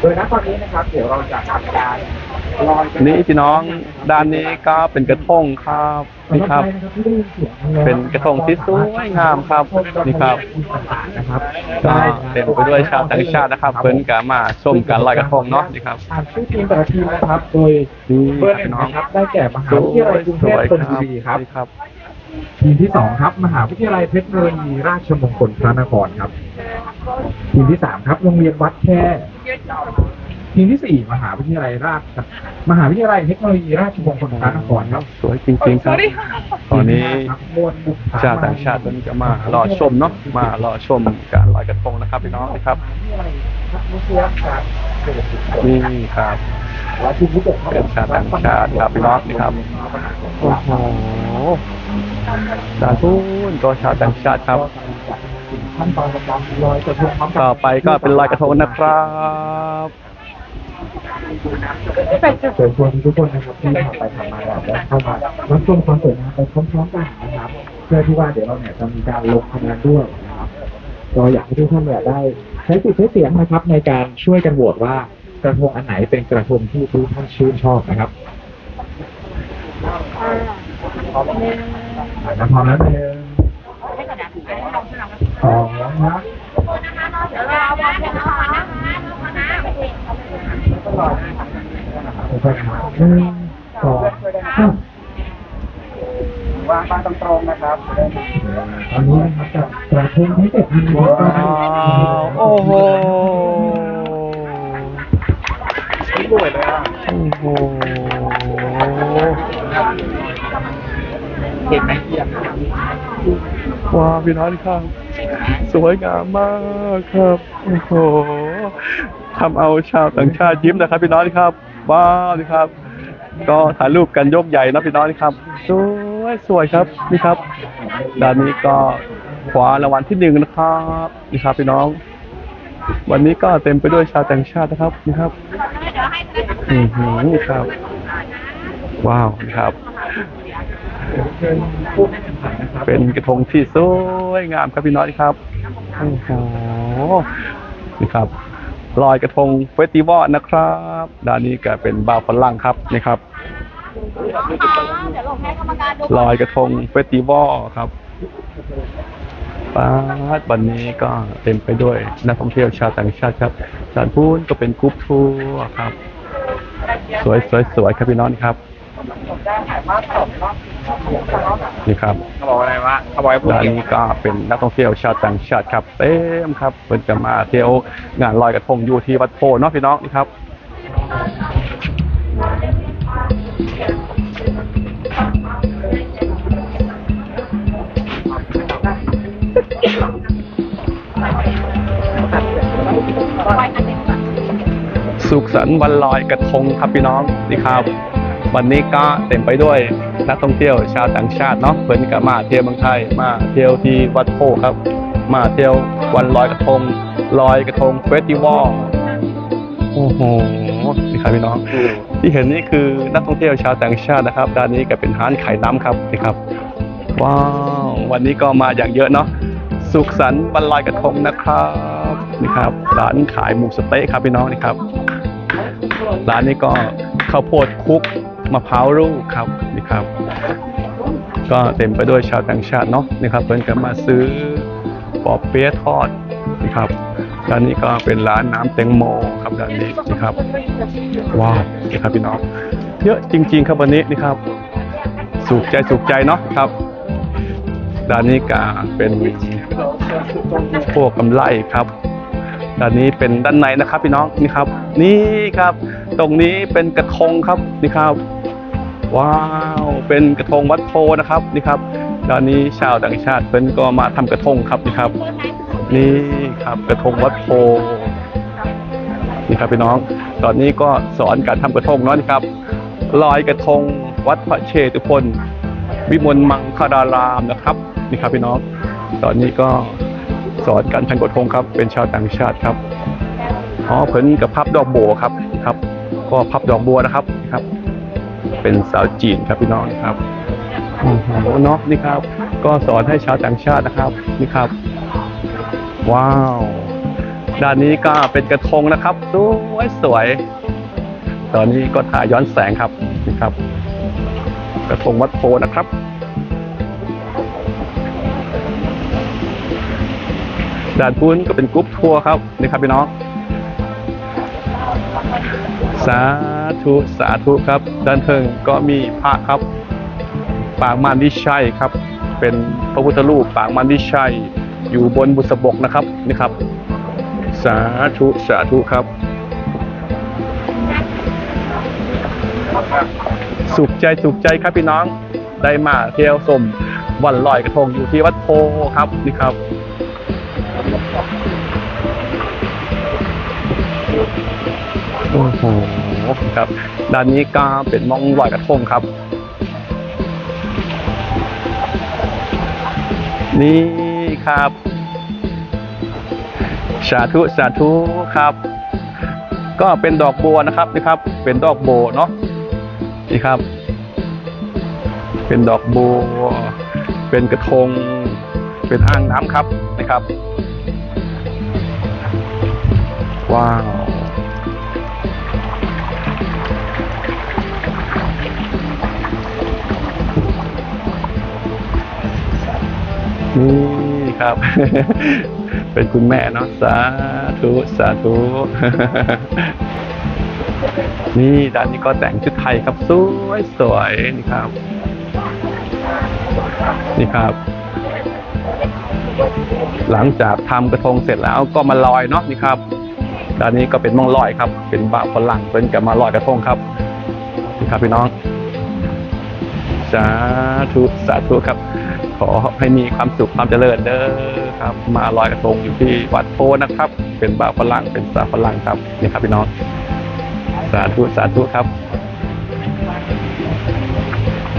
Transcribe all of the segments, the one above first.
โดยณตอนนี้นะครับเดี๋ยวเราจะทำการลอยนี่พี่น้องด้านนี้ก็เป็นกระทงครับนี่ครับ เป็นกระทงที่สวยงามครับนี่ครับนะครับก็เต็มไปด้วยชาวต่างชาตินะครับ เพิ่นก็มาชมการลอยกระทงเนาะนี่ครับอ่านชื่อทีมแต่ละทีมนะครับโดยนี่เบอร์หนึ่งนะครับได้แก่มหาวิทยาลัยกรุงเทพธนบุรีครับนี่ครับทีมที่สองครับ มหาวิทยาลัยเทคโนโลยีราชมงคลพระนครครับ ทีมที่สามครับโรงเรียนวัดแค่ ทีมที่สี่มหาวิทยาลัยราชมหาวิทยาลัยเทคโนโลยีราชมงคลพระนครครับสวยจริงๆครับ ตอนนี้ครับมวลบุกชาวต่างชาติเพิ่นก็มารอชมเนาะมารอชมการลอยกระทงนะครับพี่น้องนะครับวิทยาลัยครับวิทยาศาสตร์เศรษฐกิจนี่ครับและทีมที่เจ็ดครับเป็นชาวต่างชาติครับพี่น้องนี่ครับโอ้โหดานพูนก็ชาวต่างชาติครับ ขั้นตอนการลอยกระทงพร้อมกับต่อไปก็เป็นลอยกระทงนะครับเชิญชวนทุกคนนะครับที่ผ่านไปผ่านมาแล้วได้เข้ามารับชมความสวยงามไปพร้อมๆกันนะครับเพื่อที่ว่าเดี๋ยวเราเนี่ยจะมีการลงคะแนนด้วยนะครับก็อยากให้ทุกท่านเนี่ยได้ใช้สิทธิ์ใช้เสียงนะครับ ในการช่วยกันโหวตว่ากระทงอันไหนเป็นกระทงที่ทุกท่านชื่นชอบนะครับอ่าพร้อมแล้วหนึ่ง สองนะครับค่อยๆนะครับหนึ่งสองสามวางมาตรงๆนะครับตอนนี้นะครับกับกระทงที่เจ็ดพันวัตต์ว้าโอ้โหสวยเลยอะโอ้โหเห็นไหมเยี่ยมว้าพี่น้องครับ สวยงามมากครับ โอ้โหทำเอาชาวต่างชาติยิ้มนะครับ พี่น้องครับ ว้าวนี่ครับ ก็ถ่ายรูปกันยกใหญ่นะพี่น้องครับ สวยสวยครับนี่ครับด้านนี้ก็ขวารางวัลที่หนึ่งนะครับนี่ครับพี่น้อง วันนี้ก็เต็มไปด้วยชาวต่างชาตินะครับนี่ครับ อือหือนี่ครับ ว้าวนี่ครับเชิญผู้แข่งขันนะครับ เป็นกระทงที่สวยงามครับพี่น้อยครับโอ้โหนี่ครับลอยกระทงเฟสติวัลนะครับด้านนี้ก็เป็นบาวฝรั่งครับนี่ครับเดี๋ยวลงให้กรรมการดูลอยกระทงเฟสติวัลครับป้าดวันนี้ก็เต็มไปด้วยนักท่องเที่ยวชาวต่างชาติครับจานพูนก็เป็นกรุ๊ปทัวร์ครับ สวยสวยสวยครับพี่น้องนี่ครับ นี่ครับเขาบอกอะไรวะเขาบอกให้พูดร้านเก่งนี้ก็เป็นนักท่องเที่ยวชาวต่างชาติครับเต็มครับเพิ่นจะมาเที่ยวงานลอยกระทงอยู่ที่วัดโพเนาะพี่น้องนี่ครับสุขสันต์วันลอยกระทงครับพี่น้องนี่ครับ วันนี้ก็เต็มไปด้วยนักท่องเที่ยวชาวต่างชาติเนาะเพิ่นก็มาเที่ยวเมืองไทยมาเที่ยวที่วัดโพครับ มาเที่ยววันลอยกระทงลอยกระทงเฟสติวัลโอ้โหนี่ครับพี่น้อง ที่เห็นนี่คือนักท่องเที่ยวชาวต่างชาตินะครับด้านนี้ก็เป็นร้านขายน้ำครับนี่ครับ ว้าววันนี้ก็มาอย่างเยอะเนาะสุขสันต์วันลอยกระทงนะครับนี่ครับร้านขายหมูสะเต๊ะครับพี่น้องนี่ครับร้านนี้ก็ข้าวโพดคุก มะพร้าวรูปครับนี่ครับ ก็เต็มไปด้วยชาวต่างชาติเนาะนี่ครับเพิ่นก็มาซื้อปอเปี๊ยะทอดนี่ครับร้านนี้ก็เป็นร้านน้ำแตงโมครับร้านนี้นี่ครับว้าวนี่ครับพี่น้องเยอะจริง ๆ ครับวันนี้นี่ครับ สุขใจสุขใจเนาะครับร้านนี้ก็เป็นพวกกำไลครับด้านนี้เป็นด้านในนะครับ พี่น้องนี่ครับ นี่ครับ ตรงนี้เป็นกระทงครับนี่ครับ ว้าวเป็นกระทงวัดโพนะครับนี่ครับด้านนี้ชาวต่างชาติเป็นก็มาทำกระทงครับนี่ครับ นี่ครับกระทงวัดโพนี่ครับพี่น้อง ตอนนี้ก็สอนการทำกระทงเนาะนี่ครับลอยกระทงวัดพระเชตุพนวิมลมังคารารามนะครับนี่ครับพี่น้อง ตอนนี้ก็สอนการทำกระทงครับ เป็นชาวต่างชาติครับอ๋อเพิ่นกับพับดอกโบครับครับ ก็พับดอกบัวนะครับครับ เป็นสาวจีนครับพี่น้องครับโอ้โหเนาะนี่ครับ ก็สอนให้ชาวต่างชาตินะครับนี่ครับ ว้าวด้านนี้ก็เป็นกระทงนะครับสวยสวย ตอนนี้ก็ถ่ายย้อนแสงครับนี่ครับ กระทงวัดโพนะครับด้านพุ้นก็เป็นกรุ๊ปทัวร์ครับนี่ครับพี่น้อง สาธุสาธุครับด้านเทิงก็มีพระครับ ปางมารวิชัยครับ เป็นพระพุทธรูปปางมารวิชัยอยู่บนบุษบกนะครับนี่ครับ สาธุสาธุครับ สุขใจสุขใจครับพี่น้องได้มาเที่ยวชมวันลอยกระทงอยู่ที่วัดโพครับนี่ครับ อ้โหครับด้านนี้ก็เป็นมองลอยกระทงครับ นี่ครับ สาธุสาธุครับ ก็เป็นดอกบัวนะครับนี่ครับ เป็นดอกโบวเนาะนี่ครับ เป็นดอกบัวเป็นกระทง เป็นอ่างน้ำครับนะครับ ว้าว นี่ครับ เป็นคุณแม่เนาะสาธุสาธุนี่ด้านนี้ก็แต่งชุดไทยครับสวยสวยนี่ครับ นี่ครับ หลังจากทำกระทงเสร็จแล้วก็มาลอยเนาะนี่ครับด้านนี้ก็เป็นม่องลอยครับ เป็นบ่าวฝรั่งเป็นกับมาลอยกระทงครับนี่ครับพี่น้องสาธุสาธุครับ ขอให้มีความสุขความเจริญเด้อครับ มาลอยกระทงอยู่ที่วัดโพนะครับ เป็นบ่าวฝรั่งเป็นสาวฝรั่งครับนี่ครับพี่น้องสาธุสาธุครับ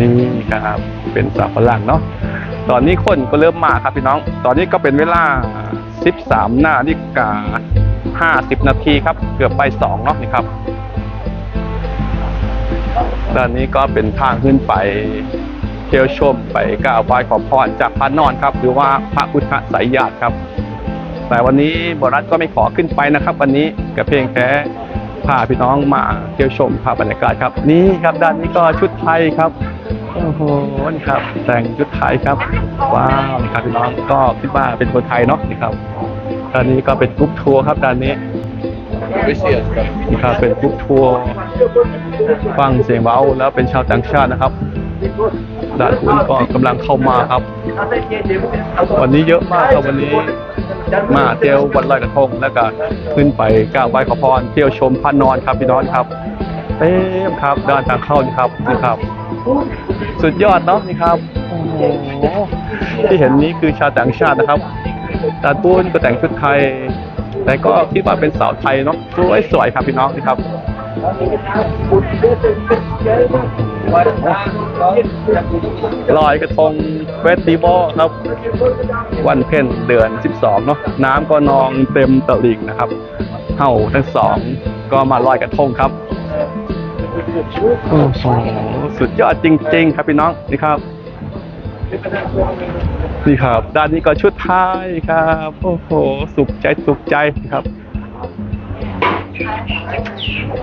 นี่ครับเป็นสาวฝรั่งเนาะตอนนี้คนก็เริ่มมาครับพี่น้อง ตอนนี้ก็เป็นเวลา 13นาฬิกา50 นาทีครับ เกือบไปสองเนาะนี่ครับด้านนี้ก็เป็นทางขึ้นไป ที่ยวชมไปกราบไหว้ขอพรจากพระนอนครับหรือว่าพระพุทธสายญาติครับ แต่วันนี้บรัฐก็ไม่ขอขึ้นไปนะครับ วันนี้ก็เพียงแค่พาพี่น้องมาเที่ยวชมภาพบรรยากาศครับ นี่ครับด้านนี้ก็ชุดไทยครับโอ้โหนี่ครับแต่งชุดไทยครับว้าวนี่ครับพี่น้องก็คิดว่าเป็นคนไทยเนาะนี่ครับด้านนี้ก็เป็นกรุ๊ปทัวร์ครับด้านนี้นี่ครับเป็นกรุ๊ปทัวร์ฟังเสียงเบาแล้วเป็นชาวต่างชาตินะครับ ด้านคุณก็กำลังเข้ามาครับ วันนี้เยอะมากครับวันนี้มาเที่ยววันลอยกระทงแล้วก็ขึ้นไปกราบไหว้ขอพรเที่ยวชมพระนอนครับพี่น้องครับเต็มครับด้านทางเข้านี่ครับนี่ครับ สุดยอดเนาะนี่ครับโอ้โหที่เห็นนี้คือชาวต่างชาตินะครับด้านปุ้นก็แต่งชุดไทย แต่ก็คิดว่าเป็นสาวไทยเนาะสวยๆครับพี่น้องนี่ครับ ลอยกระทงเฟสติวัลครับวันเพ็ญเดือน 12 เนาะน้ำก็นองเต็มตลิ่งนะครับเฮาทั้งสองก็มาลอยกระทงครับโอ้โหสุดยอดจริง ๆ ครับพี่น้องนี่ครับนี่ครับ ด้านนี้ก็ชุดไทยครับ โอ้โห สุขใจสุขใจครับ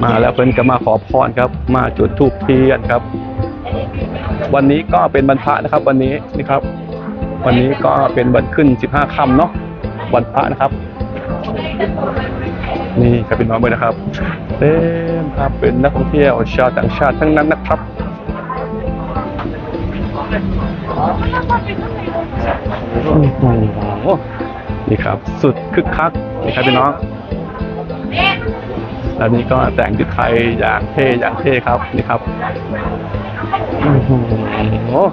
มาแล้วเพิ่นก็มาขอพรครับ มาจุดธูปเทียนครับ วันนี้ก็เป็นบรรพะนะครับ วันนี้นี่ครับ วันนี้ก็เป็นวันขึ้น15ค่ำเนาะวันพระนะครับ นี่ครับเป็นน้องเบอร์นะครับเต็มครับเป็นนักท่องเที่ยวชาวต่างชาติทั้งนั้นนะครับโอ้โหนี่ครับ สุดคึกคักนี่ครับพี่น้อง แล้วนี่ก็แต่งชุดไทยอย่างเท่อย่างเท่ครับนี่ครับโอ้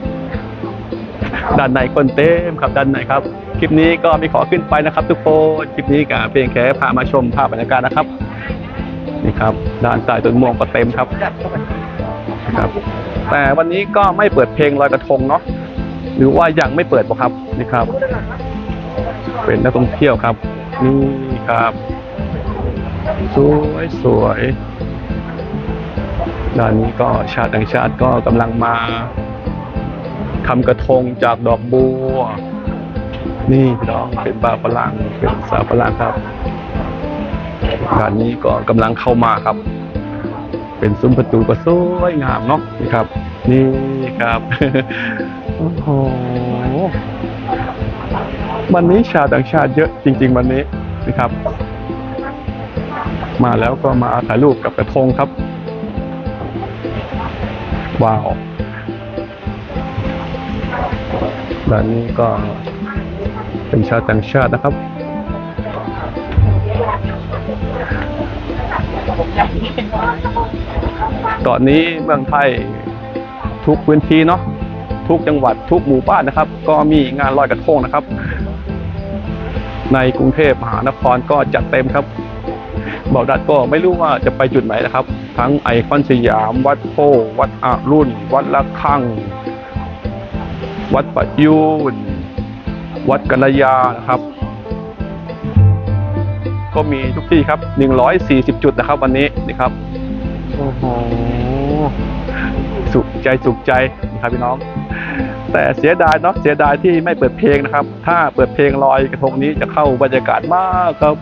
ด้านในคนเต็มครับด้านในครับ คลิปนี้ก็ไม่ขอขึ้นไปนะครับ ทุกคนคลิปนี้ก็เพียงแค่พามาชมภาพบรรยากาศนะครับนี่ครับ ด้านใต้ต้นม่วงก็เต็มครับนะครับ แต่วันนี้ก็ไม่เปิดเพลงลอยกระทงเนาะหรือว่ายังไม่เปิดบ่ครับนี่ครับ เป็นนักท่องเที่ยวครับ นี่ครับ สวยสวยด้านนี้ก็ชาติต่างชาติก็กำลังมาทำกระทงจากดอกบัว นี่พี่น้องเป็นบาฝรั่งเป็นสาวฝรั่งครับด้านนี้ก็กำลังเข้ามาครับ เป็นซุ้มประตูก็สวยงามเนาะนี่ครับ นี่ครับโอ้โหวันนี้ชาวต่างชาติเยอะจริง ๆ วันนี้นะครับ มาแล้วก็มาถ่ายรูปกับกระทงครับ ว้าวด้านนี้ก็เป็นชาวต่างชาตินะครับตอนนี้เมืองไทยทุกพื้นที่เนาะทุกจังหวัดทุกหมู่บ้านนะครับ ก็มีงานลอยกระทงนะครับ ในกรุงเทพมหานครก็จัดเต็มครับ บอกดัดก็ไม่รู้ว่าจะไปจุดไหนนะครับ ทั้งไอคอนสยาม วัดโพวัดอารุ่น วัดละคัง วัดปัดยูน วัดกัลยานะครับ ก็มีทุกที่ครับ 140 จุดนะครับวันนี้นี่ครับโอ้โหสุขใจสุขใจนะครับพี่น้อง แต่เสียดายเนาะเสียดายที่ไม่เปิดเพลงนะครับ ถ้าเปิดเพลงลอยกระทงนี้จะเข้าบรรยากาศมากครับ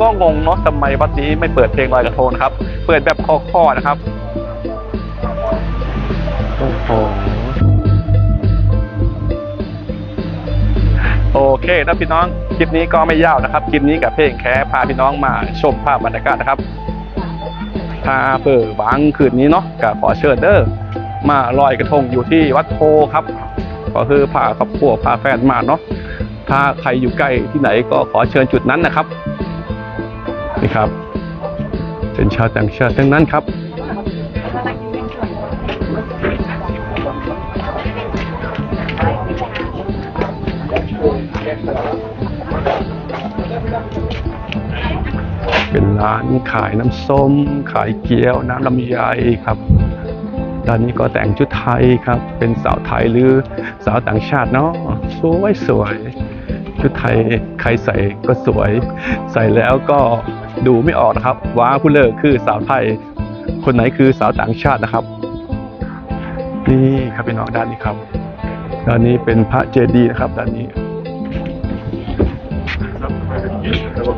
ก็งงเนาะทำไมวัดนี้ไม่เปิดเพลงลอยกระทงนะครับ เปิดแบบข้อๆนะครับโอ้โหโอเคนะพี่น้องคลิปนี้ก็ไม่ยาวนะครับคลิปนี้กับเพลงแค่พาพี่น้องมาชมภาพบรรยากาศนะครับถ้าเปิดบางคืนนี้เนาะก็ขอเชิญเด้อมาลอยกระทงอยู่ที่วัดโพครับ ก็คือพาครอบครัวพาแฟนมาเนาะถ้าใครอยู่ใกล้ที่ไหนก็ขอเชิญจุดนั้นนะครับ นี่ครับ เป็นชาวต่างชาติทั้งนั้นครับ เป็นร้านขายน้ำส้ม ขายเกี๊ยว น้ำลำไยครับด้านนี้ก็แต่งชุดไทยครับ เป็นสาวไทยหรือสาวต่างชาติเนาะสวยสวย ชุดไทยใครใส่ก็สวย ใส่แล้วก็ดูไม่ออกนะครับว่าผู้เลิกคือสาวไทย คนไหนคือสาวต่างชาตินะครับ นี่ครับพี่น้องด้านนี้ครับด้านนี้เป็นพระเจดีย์นะครับด้านนี้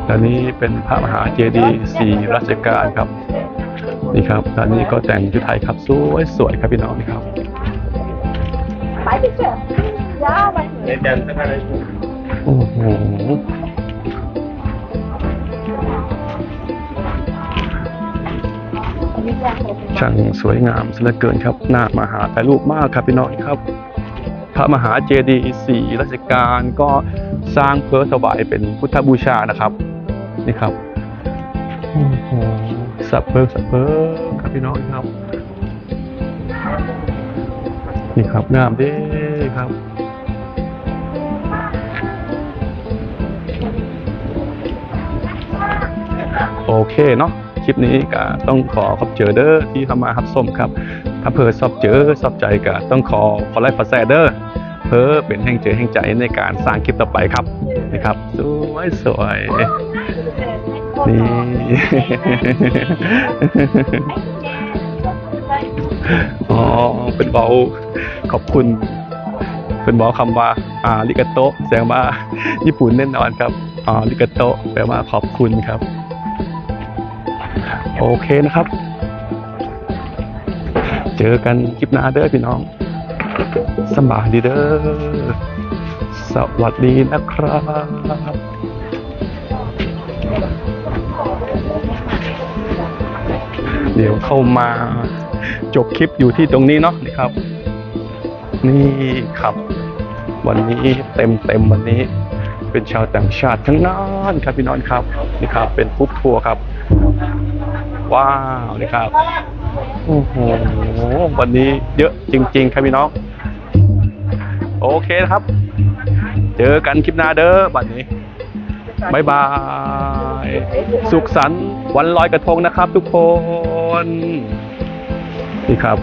ด้านนี้เป็นพระมหาเจดีย์สี่รัชกาลครับ นี่ครับด้านนี้ก็แต่งชุดไทยครับสวยสวยครับพี่น้องนี่ครับไปดิเจ้ยาวไป โอ้โหช่างสวยงามเสียเหลือเกินครับหน้ามหาถ่ายรูปมากครับพี่น้องครับ พระมหาเจดีย์สี่รัชกาลก็สร้างเพื่อถวายเป็นพุทธบูชานะครับนี่ครับโอ้โหสับเพิ่สับเพิ่ครับพี่น้องครับ นี่ครับงามด้ครับ โอเคเนาะคลิปนี้ก็ต้องขอขอบเจอเด้อที่เข้ามารับชมครับ ถ้าเพื่อชอบเจอชอบใจก็ต้องขอขอไลค์ขอแชร์เด้อเพื่อเป็นแห่งเจอแห่งใจในการสร้างคลิปต่อไปครับนะครับสวยสวยนี่อ๋อเป็นเบาขอบคุณเป็นบอกคำว่าอาริกาโตแสดงว่าญี่ปุ่นแน่นอนครับอาริกาโตแปลว่าขอบคุณครับ โอเคนะครับ เจอกันคลิปหน้าเด้อพี่น้องสบายดีเด้อสวัสดีนะครับเดี๋ยวเข้ามาจบคลิปอยู่ที่ตรงนี้เนาะนี่ครับ นี่ครับ วันนี้เต็มเต็มวันนี้ เป็นชาวต่างชาติทั้งนั้นครับพี่น้องครับนี่ครับ เป็นกรุ๊ปทัวร์ครับ ว้าวนี่ครับโอ้โหวันนี้เยอะจริง ๆ ครับพี่น้อง โอเคนะครับ เจอกันคลิปหน้าเด้อบัดนี้บายบาย สุขสันต์วันลอยกระทงนะครับทุกคนนี่ครับ